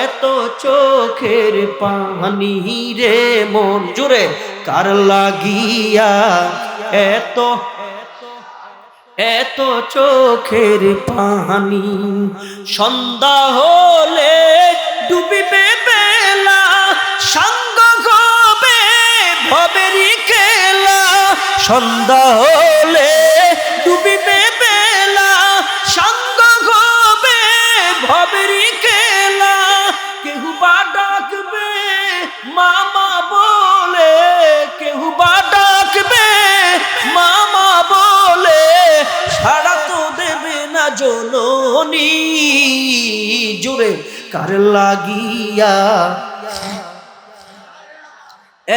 এত চোখের পানি রে মন জুড়ে কার লাগিয়া? এত এত চোখের পানি সন্ধ্যা হলে ডুবিবে বেলা, সঙ্গ হবে ভবেরি খেলা। সন্ধ্যা হলে ডুবিবে জননী জুড়ে কার লাগিয়া?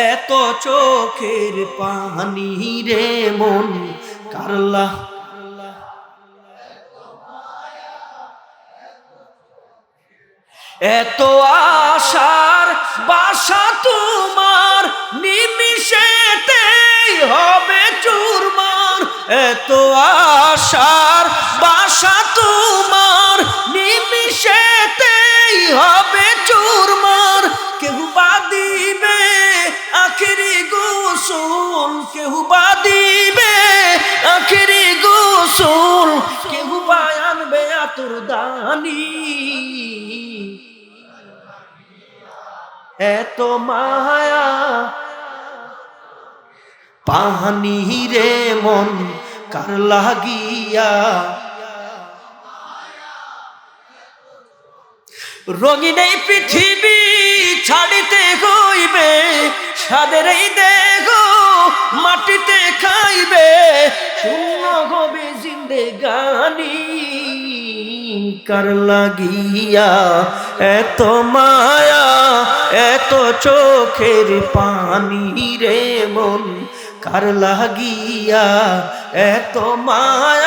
এত চোখের পানি রে মন কারলা এত আশার বাসা তোমার নিমিশেতেই হবে চুরমার। এত আশার বাসা তোমার নিমিশেতেই হবে চুরমার। কেহু বা দিবে আখেরি গোসল, কেহু বা দিবে আখেরি গোসল, কেহু বা আনবে আতুর দানি। এত মায়া, পাহানি রে মন কার লাগিয়া রঙিন এই পৃথিবী ছাড়িতে হইবে সাদের এই দেহ মাটিতে খাইবে। শূন্য হবে জিন্দে গানি, কার লাগিয়া এত মায়া, এত চোখের পানি রে মন, কার লাগিয়া এত মায়া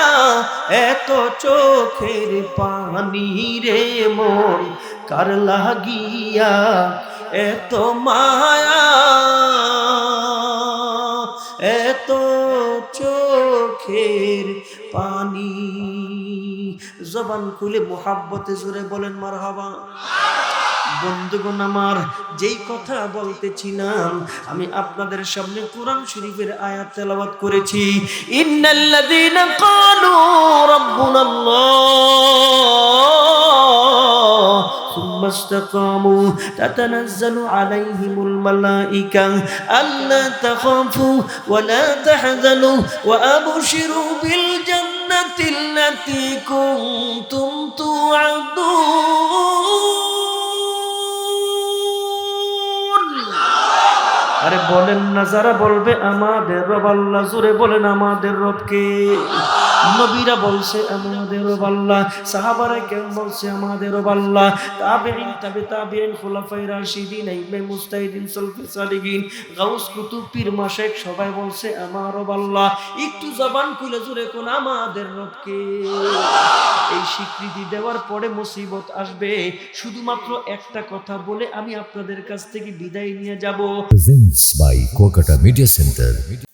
এত চোখের পানি রে মন, কার লাগিয়া এত মায়া, এত চোখের পানি। জবান খুলে মোহাব্বতে জোরে বলেন মার হাবা বন্ধুগণ আমার যেই কথা বলতেছিলাম আমি আপনাদের সামনে কোরআন শরীফের আয়াত তেলাওয়াত করেছি ইন্নাল্লাযীনা ক্বালু রাব্বুনাল্লাহ ثم استقاموا تتنزل عليهم الملائكة ألا تخافوا ولا تحزنوا وأبشروا بالجنة التي كنتم توعدون বলেন না যারা বলবে আমাদের রব আল্লাহ জোরে বলেন আমাদের রবকে। নবীরা বলছে আমাদের রব আল্লাহ সাহাবারা কেন বলছে আমাদের রব আল্লাহ তাবেইন তাবে তাবেইন খোলাফায়ে রাশিদিন ইমাম মুস্তাহিদিন সলফে সালিহিন, গাউস কুতুব, পীর মাশায়েখ সবাই বলছে আমার রব আল্লাহ একটু জবান খুলে জোরে কোন, আমাদের রবকে। এই স্বীকৃতি দেওয়ার পরে মুসিবত আসবে। শুধুমাত্র একটা কথা বলে আমি আপনাদের কাছ থেকে বিদায় নিয়ে যাব। Presents by Kuakata media centre